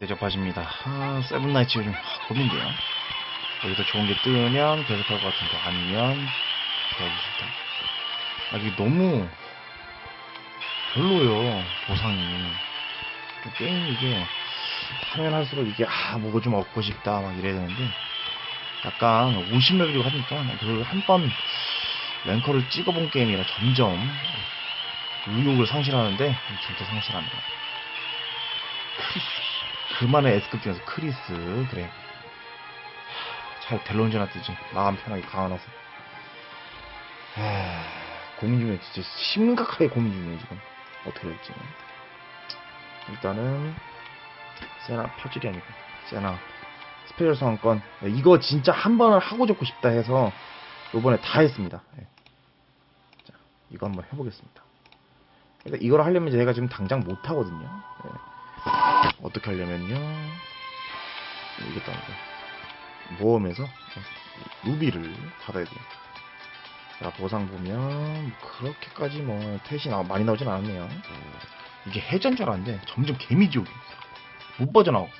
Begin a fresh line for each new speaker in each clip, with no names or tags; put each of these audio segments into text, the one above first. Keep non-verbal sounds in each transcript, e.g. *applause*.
대접하십니다. 아, 세븐나이츠 요즘 고민돼요. 여기서 좋은 게 뜨면 계속할 것 같은데 아니면 싫다. 아, 이게 너무 별로요 보상이. 또 게임 이게 하면 할수록 이게 아 뭐가 좀 얻고 싶다 막 이래야 되는데 약간 50레벨이고 하니까 그 한 번 랭커를 찍어본 게임이라 점점 의욕을 상실하는데 진짜 상실합니다. *laughs* 크리스 그만의 S급 중에서 크리스 그래. 잘 델론즈나 뜨지. 마음 편하게 강화나서. 아, 고민 중에 진짜 심각하게 고민 중이에요 지금. 어떻게 될지. 일단은 세나 퍼즐이 아니고. 세나 스페셜 상황권. 네, 이거 진짜 한 번을 하고 잡고 싶다 해서 요번에 다 했습니다. 네. 자 이거 한번 해보겠습니다. 근데 이걸 하려면 제가 지금 당장 못 하거든요. 네. 어떻게 하려면요? 이게 또 아니고. 모험에서 루비를 받아야 돼요. 자 보상 보면 그렇게까지 뭐나 많이 나오진 않았네요. 이게 해전 줄 알았는데 점점 개미지옥이 못 빠져나왔어.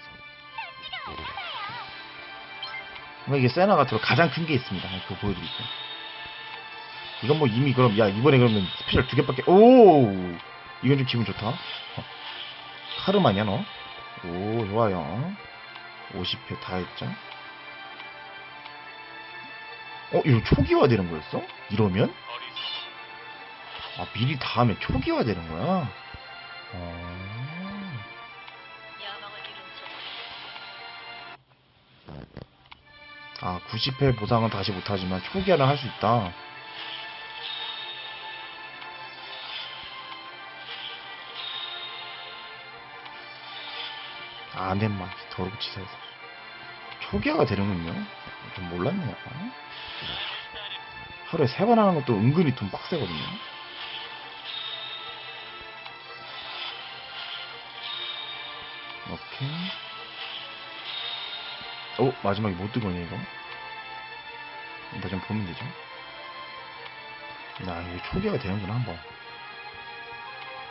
그러니까 이게 세나가 들어 가장 큰 게 있습니다. 그거 보여드릴게요. 이건 뭐 이미 그럼 야 이번에 그러면 스페셜 두 개밖에 오! 이건 좀 기분 좋다 어. 카르마냐 너? 오 좋아요 50회 다 했죠 어 이거 초기화 되는 거였어? 이러면? 아 미리 다 하면 초기화 되는 거야? 어... 아 90회 보상은 다시 못하지만 초기화는 할 수 있다 안된마 더럽고 치사해서. 초기화가 되는군요. 좀 몰랐네요. 하루에 세 번 하는 것도 은근히 돈 빡세거든요. 오케이. 어 마지막에 못 뜨거냐 이거? 일단 좀 보면 되죠? 나 이게 초기화가 되는구나 한번.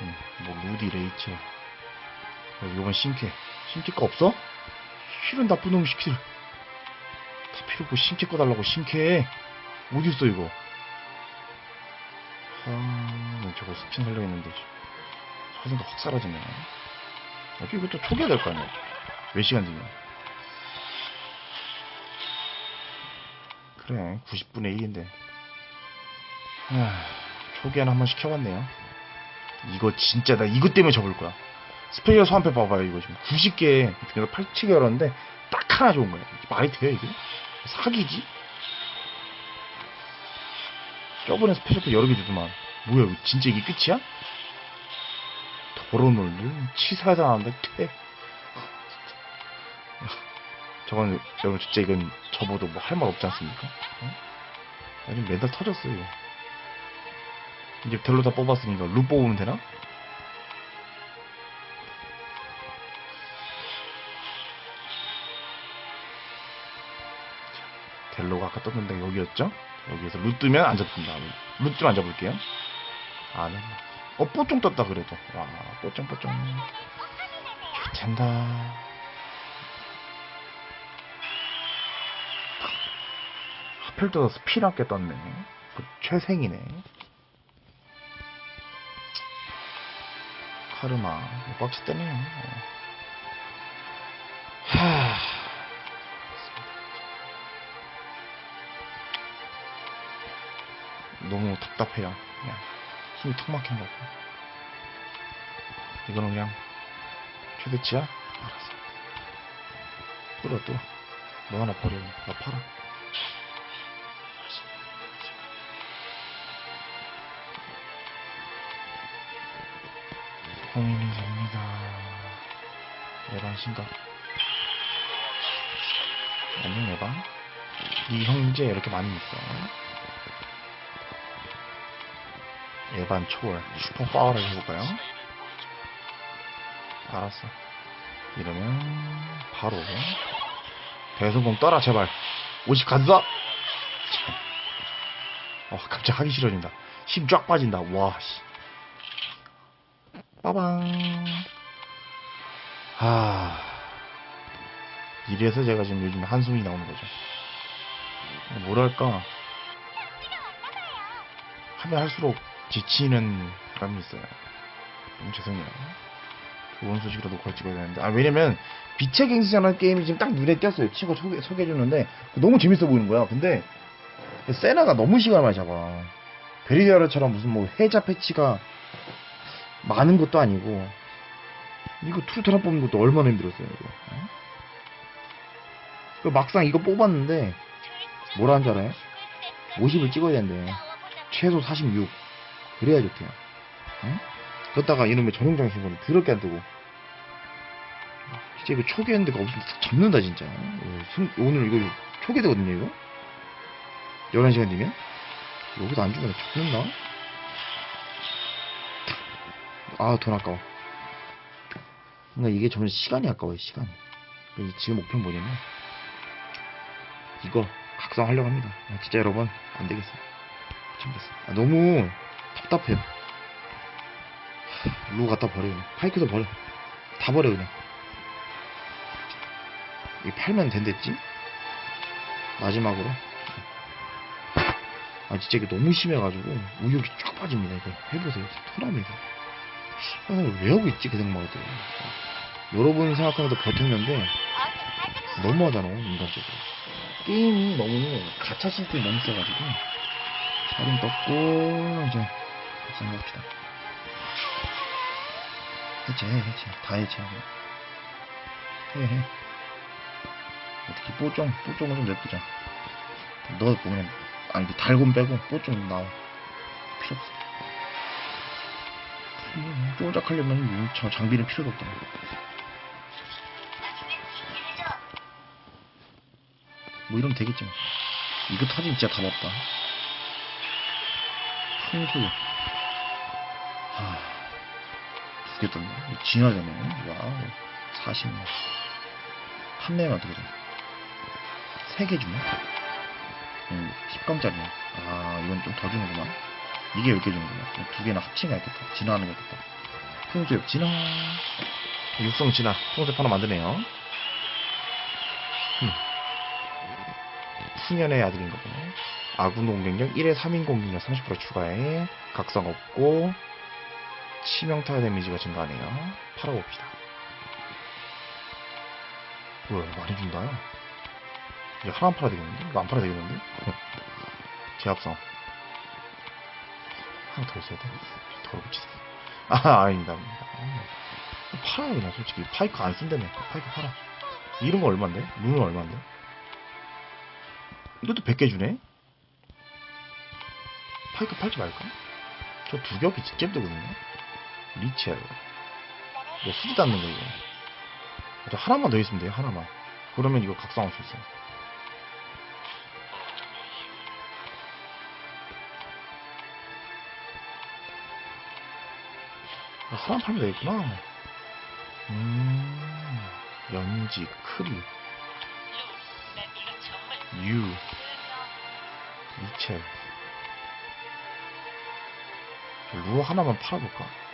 음, 뭐 루디 레이첼. 어, 요건 신캐 거 없어? 실은 나쁜 놈 시킬 다 필요 없고 신캐 거 달라고 신캐. 어디있어 이거? 아 저거 스킨 살려 했는데 사진가 확 사라지네. 어차피 이것도 초기화 될 거 아니야. 몇 시간 뒤면. 그래 90분의 1인데. 초기화는 한번 시켜봤네요. 이거 진짜 나 이것 때문에 접을 거야 스페셜 소환패 봐봐요 이거 지금 90개 중에서 8치게 열었는데 딱 하나 좋은 거야 말이 돼요 이게 사기지 저번에 스페셜패 여러 개 주더만 뭐야 이거 진짜 이게 끝이야? 더러운 놈들 치사해서 나왔는데 퇴 *laughs* 저건 여러분 진짜 이건 저보도 뭐 할 말 없지 않습니까? 어? 아니 맨날 터졌어요 이제 델로 다 뽑았으니까 루 뽑으면 되나? 델로가 아까 떴는데 여기였죠? 여기에서 루 뜨면 안 잡힌다. 루 뜨면 안 잡을게요. 아, 네. 어, 뽀쫑 떴다, 그래도. 와, 뽀쫑, 뽀쫑. 좋텐다. 하필 떠서 피랑게 떴네. 그 최생이네. 카르마. 꽉치 때네요. 너무 답답해요. 그냥 힘이 턱 막힌 거고. 이거는 그냥 최대치야? 알았어. 끌어 또. 뭐 하나 버려. 나 팔아. 고민이 됩니다. 예방 심각. 안녕 예방. 이 형제 이렇게 많이 있어. 예반 초월. 슈퍼 파워를 해볼까요? 알았어. 이러면 바로 대성공 떠라 제발. 50 간다! 어 갑자기 하기 싫어진다. 힘 쫙 빠진다. 와 씨. 빠방 아 이래서 제가 지금 요즘 한숨이 나오는 거죠. 뭐랄까. 하면 할수록 지치는 감이 있어요. 너무 죄송해요. 좋은 소식이라도 걸 찍어야 되는데 아 왜냐면 빛의 갱스라는 게임이 지금 딱 눈에 띄었어요. 치고 소개, 소개해주는데 너무 재밌어 보이는 거야. 근데 세나가 너무 시간을 많이 잡아. 베리디아르처럼 무슨 뭐 해자 패치가 많은 것도 아니고 이거 투르타라 뽑는 것도 얼마나 힘들었어요. 이거. 어? 그 막상 이거 뽑았는데 뭐라 하는 줄 알아요? 50을 찍어야 된대. 최소 46. 그래야 좋대요. 응? 그러다가 이놈의 전용장 신고는 더럽게 안 뜨고. 진짜 이거 초기화했는데가 없으면 싹 접는다, 진짜. 어, 순- 오늘 이거 초기 되거든요, 이거? 11시간 뒤면? 여기도 안 주면 접는다? 아, 돈 아까워. 그러니까 이게 점점 시간이 아까워요, 시간이. 지금 목표는 뭐냐면, 이거 각성하려고 합니다. 아, 진짜 여러분, 안 되겠어. 미쳤어. 아, 너무 답답해요. 루 갖다 버려, 그냥. 파이크도 버려. 다 버려, 그냥. 이 팔면 된댔지? 마지막으로. 아, 진짜 이게 너무 심해가지고, 우욕이 쫙 빠집니다, 이거. 해보세요. 토납니다. 아, 왜 하고 있지, 그 생각을 또. 여러분 생각하면서 버텼는데, 너무하잖아, 인간적으로. 게임이 너무 가차 시스템이 너무 세가지고 살인 떴고 이제 생각합시다. 해체 해체 다 해체하고 해해. 어떻게 뽀쫑 뽀쫑은 좀 냅두자 넣었고 그냥 아니 달곰 빼고 뽀쫑 나와. 필요 없어. 음, 쪼작하려면 저 장비는 필요도 없다. 뭐 이러면 되겠지 뭐. 이거 터지면 진짜 답 없다. 풍수. 떴네. 이거 진화되네. 와우. 40만. 판매만 어떻게 돼? 3개 주네? 음, 10강짜리네. 아, 이건 좀 더 주는구만. 이게 10개 주는구나. 두 개나 합치면 알겠다. 진화하는 거겠다. 풍수엽 진화. 육성 진화. 풍수엽 하나 만드네요. 음. 수년의 아들인가 보네. 아군 공격력 1에 3인 공격력 30% 추가해. 각성 없고 치명타 데미지가 증가하네요. 팔아봅시다. 뭐야 많이 준다. 이거 하나 팔아야 되겠는데? 이거 안 팔아야 되겠는데? 제압성. 하나 더 있어야 돼. 더럽게 치세 *laughs* 아, 아닙니다. 아, 팔아요, 그냥 솔직히. 파이크 안 쓴다며. 파이크 팔아. 이런 거 얼만데? 룬은 얼만데? 이것도 100개 주네? 파이크 팔지 말까? 저 두 겹이 직접 되거든요? 리첼. 이거 수지 닿는 거, 이거. 저 하나만 더 있으면 돼요, 하나만. 그러면 이거 각성할 수 있어요. 아, 사람 팔면 되겠구나. 음, 연지, 크리, 유, 이첼. 루어 하나만 팔아볼까?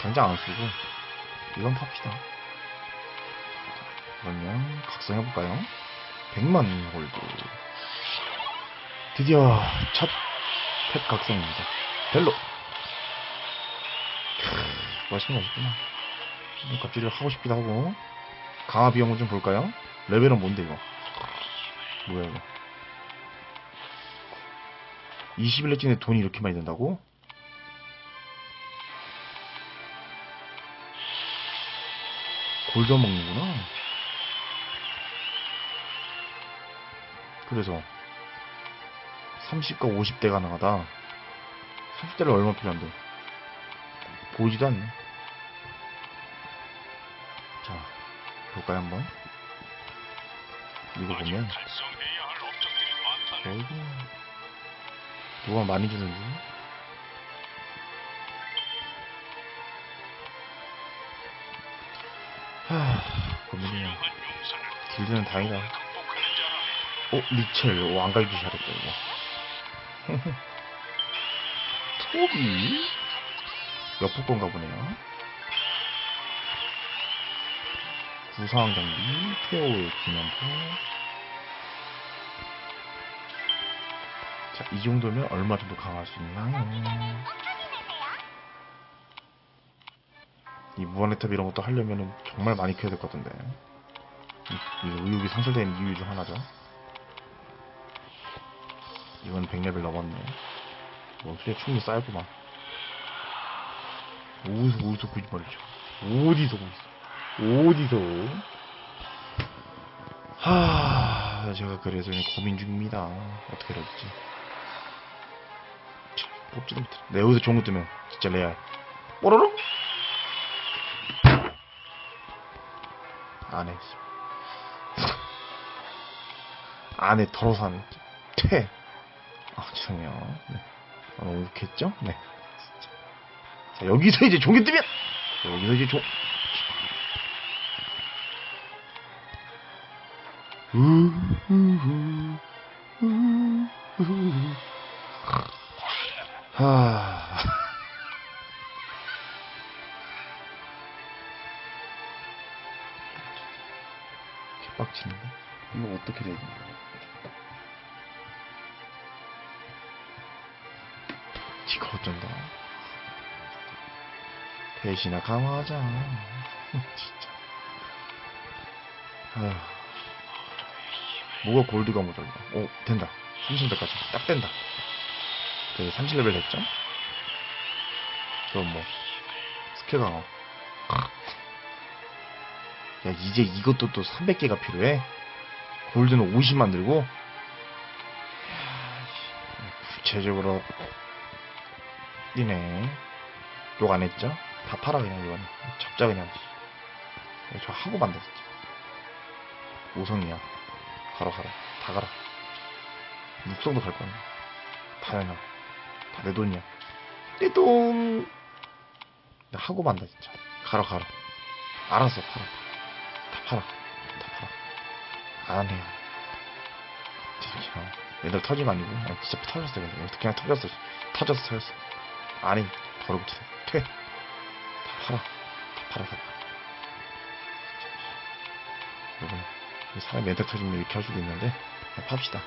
당장 안 쓰고, 이건 팝시다. 그러면, 각성해볼까요? 100만 골드. 드디어, 첫, 펫 각성입니다. 크, 맛있는 거 맛있구나. 음, 갑자기 하고 싶기도 하고. 강화 비용을 좀 볼까요? 레벨은 뭔데, 이거? 뭐야, 이거? 20일 내에 돈이 이렇게 많이 든다고? 골드 먹는구나. 그래서 30과 50대 가능하다. 30대를 얼마 필요한데? 보이지도 않네. 자, 볼까요 한번? 이거 보면. 어이구 누가 많이 주는지 하 고민이야. 길드는 다행이다. 어 리첼 가기 잘했다 이거. *laughs* 토비? 옆에 건가 보네요. 구상 장비, 태오의 기념품. 자, 이 정도면 얼마 정도 강할 수 있나 이 무한의 탑 이런 것도 하려면은 정말 많이 키워야 될 것 같은데. 이, 이 의욕이 상실되는 이유 중 하나죠. 이건 100레벨 넘었네. 뭐, 수에 충분히 쌓였구만. 어디서, 어디서 구지 말이죠. 어디서 구있어 어디서? 하, 제가 그래서 고민 중입니다. 어떻게 해야 될지. 참, 뽑지도 못해. 내 여기서 좋은 거 뜨면 진짜 레알. 뽀로로? 안에 더러워서 안 해. 퇴. 아, 죄송해요. 네. 아, 너무 욕했죠? 네. 진짜. 자, 여기서 이제 종이 뜨면! 여기서 이제 종. 우후후, 우후후. 하. 개빡치는데? 이거 어떻게 되지? 지가 어쩐다. 대신에 강화하자. *laughs* 진짜. 아휴. 뭐가 골드가 모자라. 오, 된다. 30레벨까지. 딱 된다. 그 30레벨 됐죠? 그럼 뭐, 스킬 강화. 야, 이제 이것도 또 300개가 필요해? 골드는 50 만 들고? 구체적으로, 이네. 욕 안 했죠? 다 팔아, 그냥, 이건. 잡자, 그냥. 야, 저 하고 만다, 진짜. 5성이야. 가라, 가라. 다 가라. 육성도 갈 거야. 다 해놔. 다내 돈이야. 내 돈! 나 하고 만다, 진짜. 가라, 가라. 알았어, 팔아. 다 팔아. 다 팔아. 안 해. 진짜. 얘들 터지면 아니고. 아, 진짜 터졌어, 그냥. 그냥 터졌어. 터졌어, 터졌어. 아니, 더럽게 퇴. 다 팔아. 다 팔아, 다 팔아. 여러분, 이 사람 멘탈 터지면 이렇게 할 수도 있는데, 팝시다.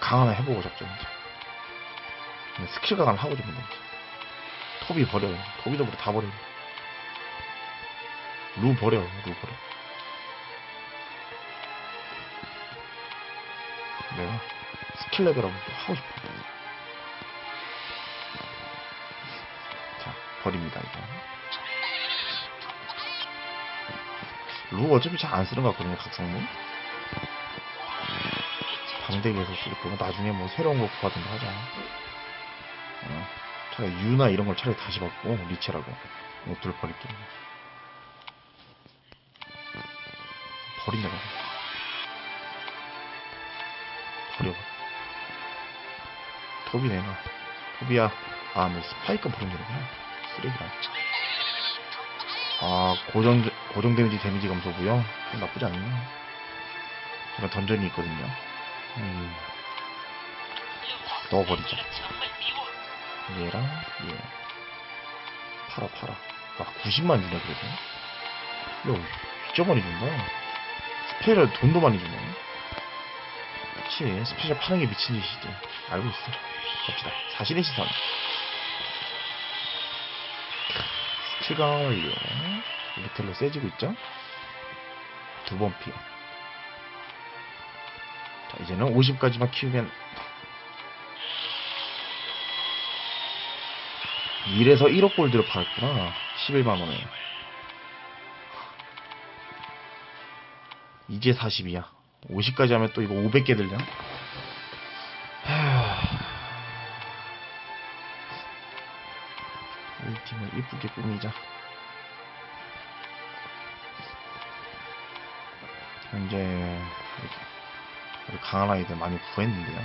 강 하나 해보고 잡죠, 이제. 스킬 강화를 하고 이제. 톱이 버려요. 톱이도 버려, 다 버려요. 루 버려, 루 버려. 내가 스킬 또 하고 싶어. 자, 버립니다, 이거. 루 어차피 잘 안 쓰는 것 같거든요, 각성문. 방대기에서 쓸 거고, 나중에 뭐 새로운 거 구하든가 하자. 어, 차라리 유나 이런 걸 차라리 다시 받고, 리체라고. 옷들 버릴게. 버린다, 고 버려. 토비 내놔. 토비야. 아, 뭐 스파이크 버리면 되구나. 쓰레기라. 아, 고정, 고정 데미지 데미지 감소고요 나쁘지 않네요. 제가 던전이 있거든요. 음, 넣어버리자. 얘랑, 얘. 팔아, 팔아. 아, 90만 주네, 그래도. 야, 진짜 많이 준다. 스페셜 돈도 많이 주네. 그치, 스페셜 파는 게 미친 짓이지. 알고 있어. 갑시다. 사실의 시선. 스킬 강화 완료. 리텔로 세지고 있죠? 두 번 피어. 자, 이제는 50까지만 키우면 1에서 1억 골드를 팔았구나. 11만원에. 이제 40이야. 50까지 하면 또 이거 500개 들려? 이 팀을 이쁘게 꾸미자. 현재 우리 강한 아이들 많이 구했는데요.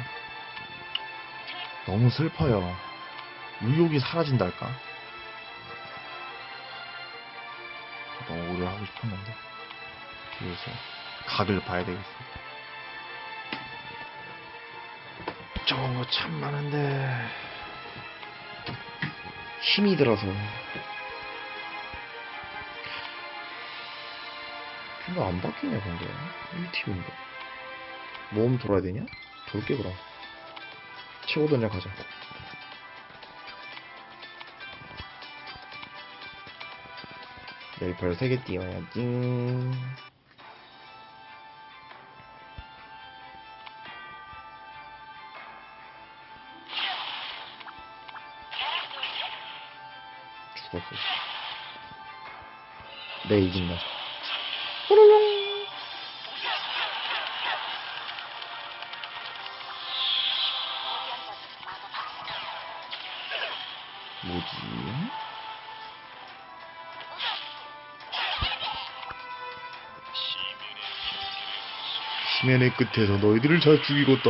너무 슬퍼요. 의욕이 사라진달까? 너무 오래 하고 싶었는데 그래서 각을 봐야 되겠습니다. 좋은 거 참 많은데 힘이 들어서 왜안 바뀌냐 근데. 1팀인데. 모험 돌아야 되냐? 돌게 그럼. 최고 전략 하자. 내일 별 3개 띄워야지 죽었어 내 이긴다 호로롱 뭐지? 심연의 끝에서 너희들을 잘 죽이겠다.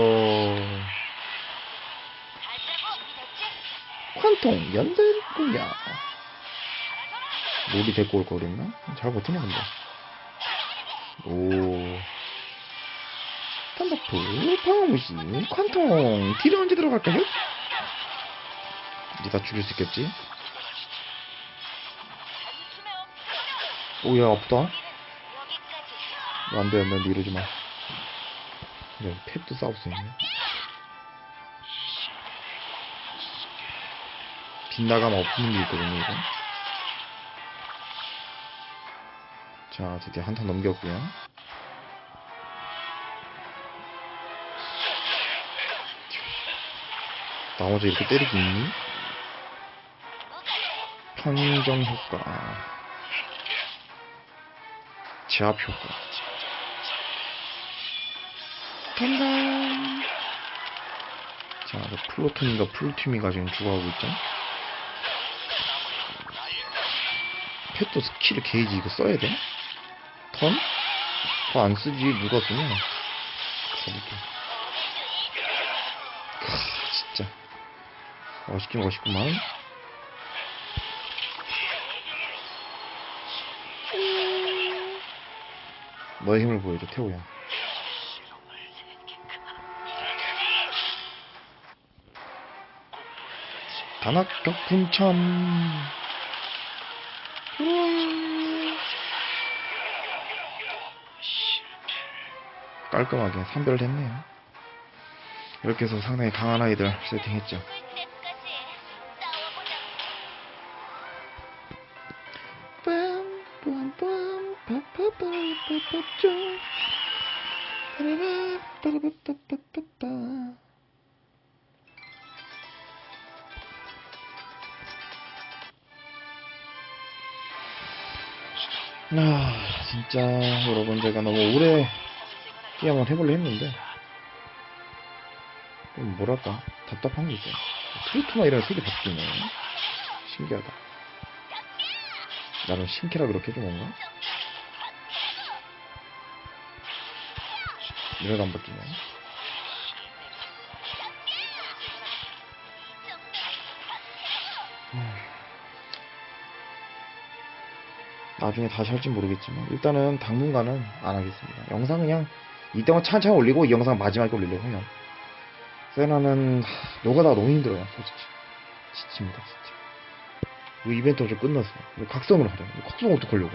관통 연들 공략. 롤이 데리고 올 거랬나? 잘 버티네 근데. 오. 탄다프 파워무시 관통 딜은 언제 들어갈까요? 이제 다 죽일 수 있겠지? 오야 아프다. 안돼 안돼 이러지 마. 그래 탭도 싸울 수 있네. 빗나감 없는 게 있거든요 이거. 자 드디어 한턴 넘겼고요. 나 어제 이렇게 때리기 있니? 편정 효과 제압 효과 간다 자저 플로톤인가 플루팀이가 지금 죽어가고 있죠 펫도 스킬 게이지 이거 써야 돼? 턴? 더 안 쓰지 쓰냐 가볼게. 크, 진짜. 멋있긴 멋있구만. 너의 힘을 보여줘 태호야. 단학격 분천 깔끔하게 선별을 했네요. 이렇게 해서 상당히 강한 아이들 세팅했죠. 아 진짜 여러분 제가 너무 오래 게임 한번 해보려 했는데 좀 뭐랄까 답답한 게 있어요 트루트나 이런 소리 바뀌네 신기하다 나는 신캐라 그렇게 해준 건가? 이래도 안 바뀌네 음. 나중에 다시 할지 모르겠지만 일단은 당분간은 안 하겠습니다. 영상 그냥 이때만 찬찬히 올리고 이 영상 마지막에 올리려고 해요. 세나는 하, 노가다가 너무 힘들어요. 솔직히 지칩니다 진짜. 이 이벤트 어제 끝났어. 이거 각성으로 하자. 이거 각성 어떻게 하려고?